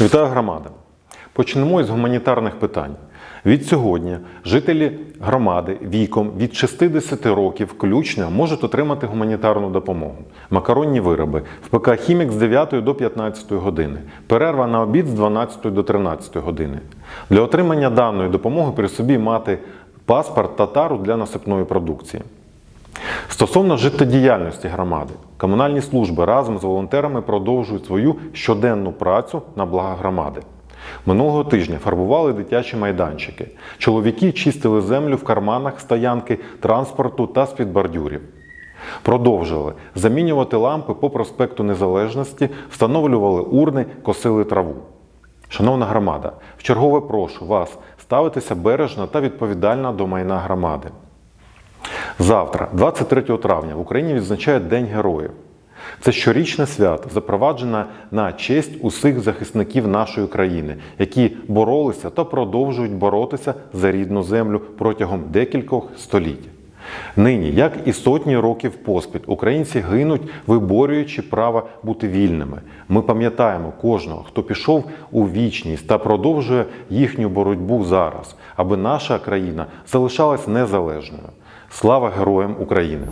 Вітаю громада. Почнемо із гуманітарних питань. Від сьогодні жителі громади віком від 60 років включно можуть отримати гуманітарну допомогу. Макаронні вироби в ПК Хімік з 9 до 15 години. Перерва на обід з 12 до 13 години. Для отримання даної допомоги при собі мати паспорт та тару для насипної продукції. Стосовно життєдіяльності громади, комунальні служби разом з волонтерами продовжують свою щоденну працю на благо громади. Минулого тижня фарбували дитячі майданчики. Чоловіки чистили землю в карманах стоянки транспорту та з-під бордюрів. Продовжили замінювати лампи по проспекту Незалежності, встановлювали урни, косили траву. Шановна громада, вчергове прошу вас ставитися бережно та відповідально до майна громади. Завтра, 23 травня, в Україні відзначають День Героїв. Це щорічне свято, запроваджене на честь усіх захисників нашої країни, які боролися та продовжують боротися за рідну землю протягом декількох століть. Нині, як і сотні років поспіль, українці гинуть, виборюючи право бути вільними. Ми пам'ятаємо кожного, хто пішов у вічність та продовжує їхню боротьбу зараз, аби наша країна залишалась незалежною. Слава героям України!